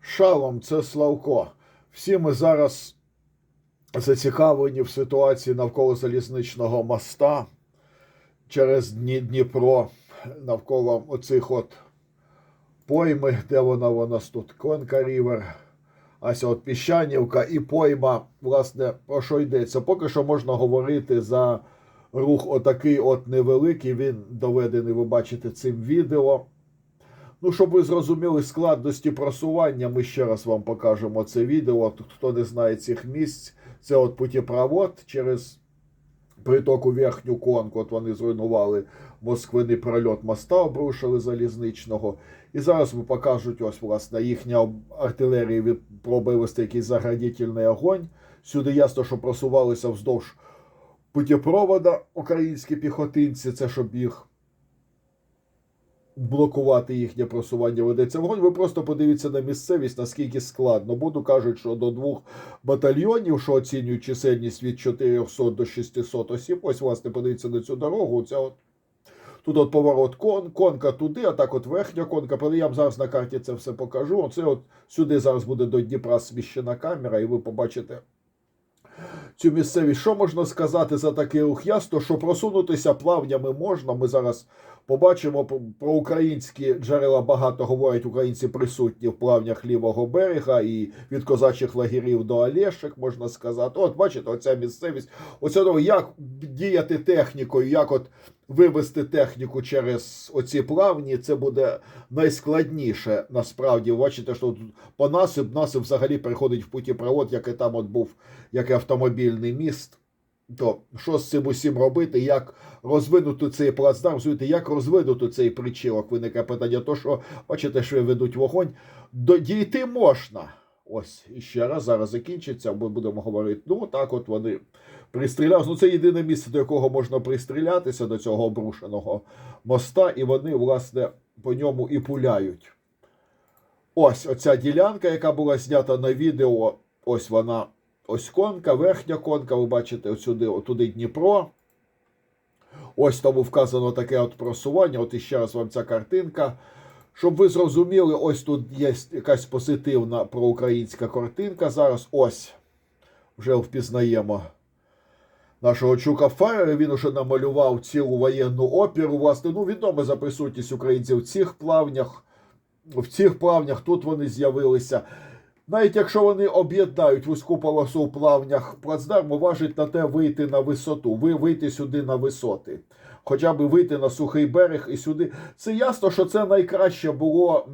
Шалом, це Славко. Всі ми зараз зацікавлені в ситуації навколо залізничного моста через Дніпро, навколо оцих от пойми, де вона у нас тут Конка Рівер, ася от Піщанівка і пойма, власне, про що йдеться. Поки що можна говорити за рух отакий от невеликий, він доведений, ви бачите цим відео. Ну, щоб ви зрозуміли складності просування, ми ще раз вам покажемо це відео. Хто не знає цих місць, це от путепровод через притоку верхню конку. От вони зруйнували Москвини прольот моста, обрушили залізничного. І зараз ви покажуть ось, власне, їхня артилерія від пробує вести якийсь заградительний огонь. Сюди ясно, що просувалися вздовж путепровода українські піхотинці, це щоб їх блокувати їхнє просування ведеться вогонь. Ви просто подивіться на місцевість, наскільки складно. Буду кажуть, що до двох батальйонів, що оцінюють чисельність від 400 до 600 осіб. Ось, власне, подивіться на цю дорогу. Це от Тут от поворот кон, конка туди, а так от верхня конка. Але я вам зараз на карті це все покажу. Оце от сюди зараз буде до Дніпра сміщена камера, і ви побачите цю місцевість. Що можна сказати за такий рух? Ясно, що просунутися плавнями можна. Ми зараз побачимо про- українські джерела багато говорять. Українці присутні в плавнях лівого берега і від козачих лагерів до Олешек, можна сказати. От бачите, оця місцевість. Оце ну, як діяти технікою, як от вивести техніку через оці плавні, це буде найскладніше насправді. Бачите, що тут по насип, насип взагалі переходить в путіпровод, як і там от був як автомобільний міст. То що з цим усім робити, як розвинути цей плацдарм, розумієте, як розвинути цей причілок? Виникає питання, то що, бачите, що ведуть вогонь. Дійти можна. Ось, і ще раз, зараз закінчиться, ми будемо говорити. Ну, так от вони пристрілялися. Ну, це єдине місце, до якого можна пристрілятися, до цього обрушеного моста, і вони, власне, по ньому і пуляють. Ось оця ділянка, яка була знята на відео, ось вона. Ось конка, верхня конка, ви бачите, отсюди, отуди Дніпро. Ось тому вказано таке от просування. От іще раз вам ця картинка. Щоб ви зрозуміли, ось тут є якась позитивна проукраїнська картинка. Зараз ось вже впізнаємо нашого Чука Фарера. Він уже намалював цілу воєнну опіру. Власне, ну відомо за присутність українців в цих плавнях. В цих плавнях тут вони з'явилися. Навіть якщо вони об'єднають вузьку полосу в плавнях плацдарму, важить на те вийти на висоту, ви вийти сюди на висоти. Хоча б вийти на сухий берег і сюди. Це ясно, що це найкраще було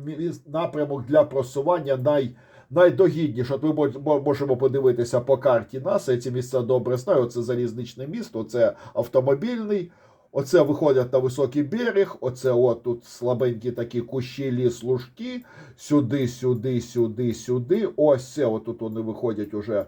напрямок для просування, най, найдогідніше. От ми мо- мо- можемо подивитися по карті НАСА, я ці місця добре знаю. Оце залізничне місто, це автомобільний. Оце виходять на високий берег, оце от тут слабенькі такі кущі, ліс, лужки, сюди, сюди, сюди, сюди. Ось це, отут вони виходять уже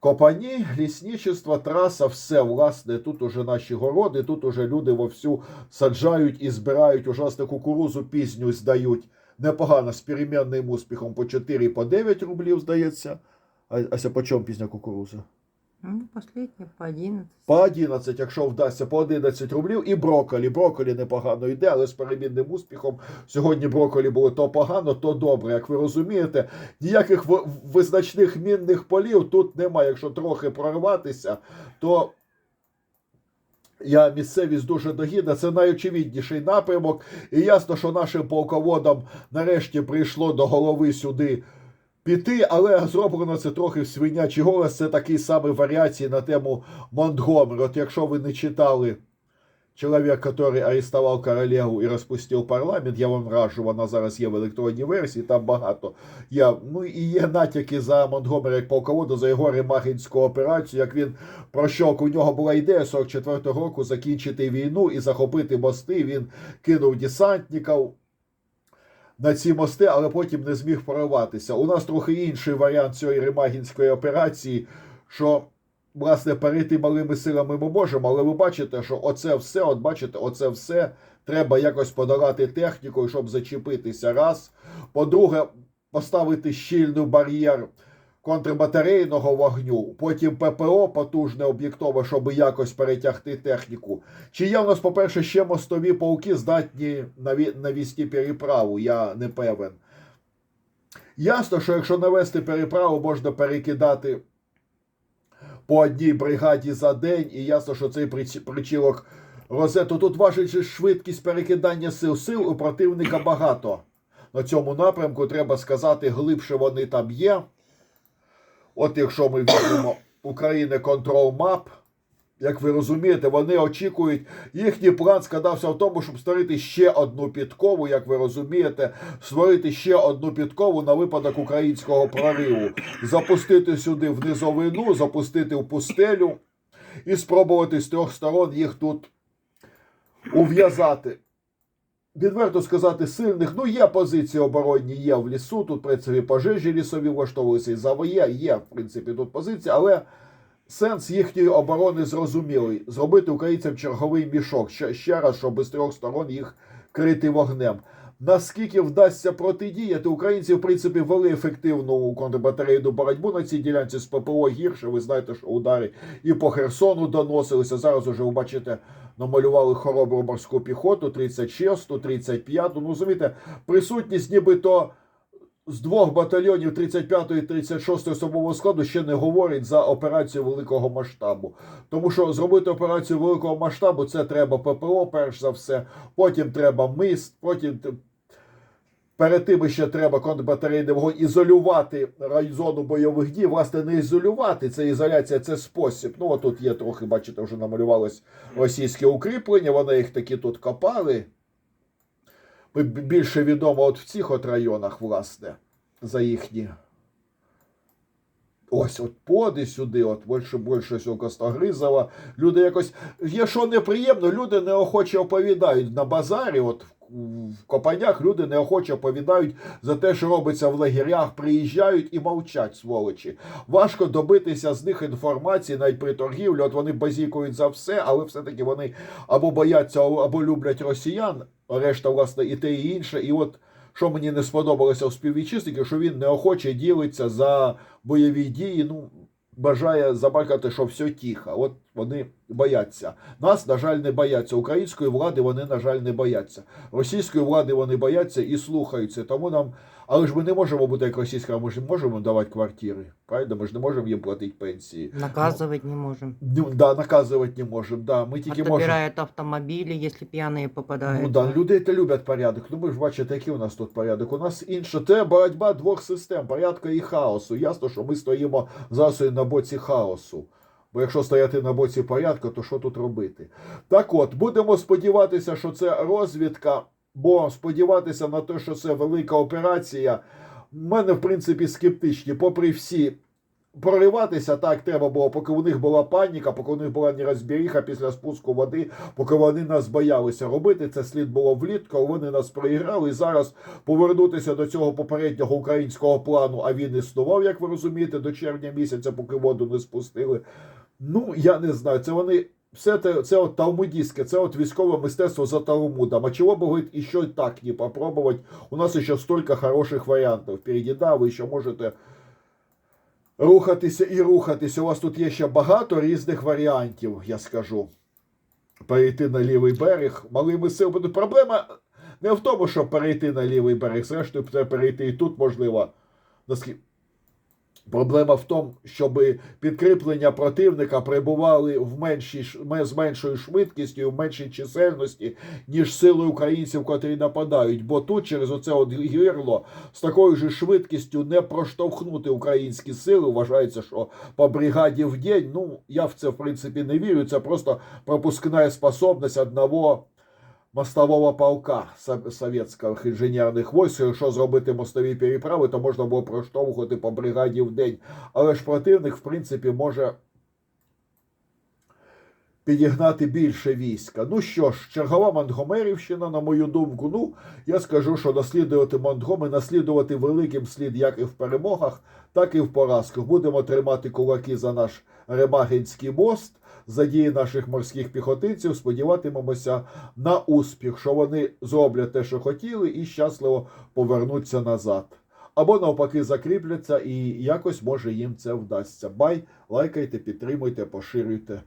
копані, лісничество, траса, все, власне, тут уже наші городи, тут уже люди вовсю саджають і збирають ужасне кукурузу пізню здають. Непогано, з перемінним успіхом по 4 по 9 рублів, здається. А, Ася, по чому пізня кукуруза? Ну, последняя по 11. По 11, якщо вдасться, по 11 рублів. І брокколі. Брокколі непогано йде, але з перемінним успіхом. Сьогодні брокколі було то погано, то добре. Як ви розумієте, ніяких визначних мінних полів тут немає. Якщо трохи прорватися, то я місцевість дуже догідна. Це найочевидніший напрямок. І ясно, що нашим полководам нарешті прийшло до голови сюди піти, але зроблено це трохи в свинячий голос. Це такий самий варіації на тему Монтгомер. От якщо ви не читали Чоловік, який арестував королеву і розпустив парламент, я вам раджу, вона зараз є в електронній версії, там багато. Я, ну і є натяки за Монтгомера як полковода, за його ремагінську операцію, як він прощок. У нього була ідея 44-го року закінчити війну і захопити мости. Він кинув десантників на ці мости, але потім не зміг прорватися. У нас трохи інший варіант цієї ремагінської операції, що. Власне, перейти малими силами ми можемо, але ви бачите, що оце все, от бачите, оце все треба якось подолати технікою, щоб зачепитися. Раз. По-друге, поставити щільний бар'єр контрбатарейного вогню, потім ППО потужне об'єктове, щоб якось перетягти техніку. Чи є у нас, по-перше, ще мостові полки здатні наві- навісти переправу? Я не певен. Ясно, що якщо навести переправу, можна перекидати по одній бригаді за день, і ясно, що цей причілок розету тут важить швидкість перекидання сил. Сил у противника багато. На цьому напрямку треба сказати, глибше вони там є. От якщо ми візьмемо України Control Map, як ви розумієте, вони очікують, їхній план складався в тому, щоб створити ще одну підкову, як ви розумієте, створити ще одну підкову на випадок українського прориву, запустити сюди в низовину, запустити в пустелю і спробувати з трьох сторон їх тут ув'язати. Відверто сказати, сильних, ну є позиції оборонні, є в лісу, тут, в принципі, пожежі лісові влаштовуються і завоє, є, в принципі, тут позиції, але сенс їхньої оборони зрозумілий. Зробити українцям черговий мішок, ще, ще раз, щоб з трьох сторон їх крити вогнем. Наскільки вдасться протидіяти, українці, в принципі, вели ефективну контрбатарейну боротьбу на цій ділянці з ППО гірше. Ви знаєте, що удари і по Херсону доносилися. Зараз уже ви бачите, намалювали хоробру морську піхоту 36-ту, 35-ту. Ну, розумієте, присутність нібито з двох батальйонів 35-ї і 36-ї особового складу ще не говорить за операцію великого масштабу. Тому що зробити операцію великого масштабу це треба ППО, перш за все, потім треба мист, потім перед тим ще треба контрбатарейний вогонь ізолювати райзону бойових дій. Власне, не ізолювати, це ізоляція, це спосіб. Ну, тут є трохи, бачите, вже намалювалось російське укріплення, вони їх таки тут копали. Більше відомо от в цих от районах, власне, за їхні. Ось от поди сюди, от більше більше всього Костогризова. Люди якось. Є що неприємно, люди неохоче оповідають на базарі, от в, Копанях люди неохоче оповідають за те, що робиться в лагерях, приїжджають і мовчать, сволочі. Важко добитися з них інформації навіть при торгівлі. От вони базікують за все, але все-таки вони або бояться, або люблять росіян, решта, власне, і те, і інше. І от що мені не сподобалося у співвітчизників, що він неохоче ділиться за бойові дії. Ну, бажає забалькати, що все тихо. От вони бояться. Нас, на жаль, не бояться. Української влади вони, на жаль, не бояться. Російської влади вони бояться і слухаються. Тому нам. Але ж ми не можемо бути як російська, ми ж не можемо давати квартири. Правильно? Ми ж не можемо їм платити пенсії. Наказывать не можем. Ну, да, наказувати не можемо. Да. Ми тільки можемо. Отобирают автомобили, если пьяные попадают. Ну да, люди це люблять порядок. Ну ви ж бачите, який у нас тут порядок. У нас інше. Це боротьба двох систем порядку і хаосу. Ясно, що ми стоїмо засою на боці хаосу. Бо якщо стояти на боці порядку, то що тут робити? Так от, будемо сподіватися, що це розвідка, бо сподіватися на те, що це велика операція. в мене, в принципі, скептичні, попри всі. Прориватися так треба було, поки у них була паніка, поки у них була нерозберіха після спуску води, поки вони нас боялися робити. Це слід було влітку, вони нас проіграли. І зараз повернутися до цього попереднього українського плану, а він існував, як ви розумієте, до червня місяця, поки воду не спустили. Ну, я не знаю, це вони. Все це, це от талмудістське, це от військове мистецтво за Талмудом. А чего бы говорит, еще так не попробовать? У нас еще столько хороших варіантів. Впереди, да, ви ще можете рухатися і рухатися. У вас тут є ще багато різних варіантів, я скажу. Перейти на лівий берег малими силами. Проблема не в тому, щоб перейти на лівий берег. Зрештою, перейти і тут можливо. Наскільки... Проблема в тому, щоб підкріплення противника прибували в меншій, з меншою швидкістю, в меншій чисельності, ніж сили українців, котрі нападають. Бо тут через оце от гірло з такою ж швидкістю не проштовхнути українські сили. Вважається, що по бригаді в день. Ну я в це в принципі не вірю. Це просто пропускна способність одного мостового полка совєтських інженерних войск. Якщо зробити мостові переправи, то можна було проштовхувати по бригаді в день. Але ж противник, в принципі, може підігнати більше війська. Ну що ж, чергова Монтгомерівщина, на мою думку. Ну, я скажу, що наслідувати Монтгоми, наслідувати великим слід як і в перемогах, так і в поразках. Будемо тримати кулаки за наш Ремагинський мост, за дії наших морських піхотинців. Сподіватимемося на успіх, що вони зроблять те, що хотіли, і щасливо повернуться назад. Або навпаки закріпляться, і якось може їм це вдасться. Бай, лайкайте, підтримуйте, поширюйте.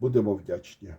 Будемо вдячні.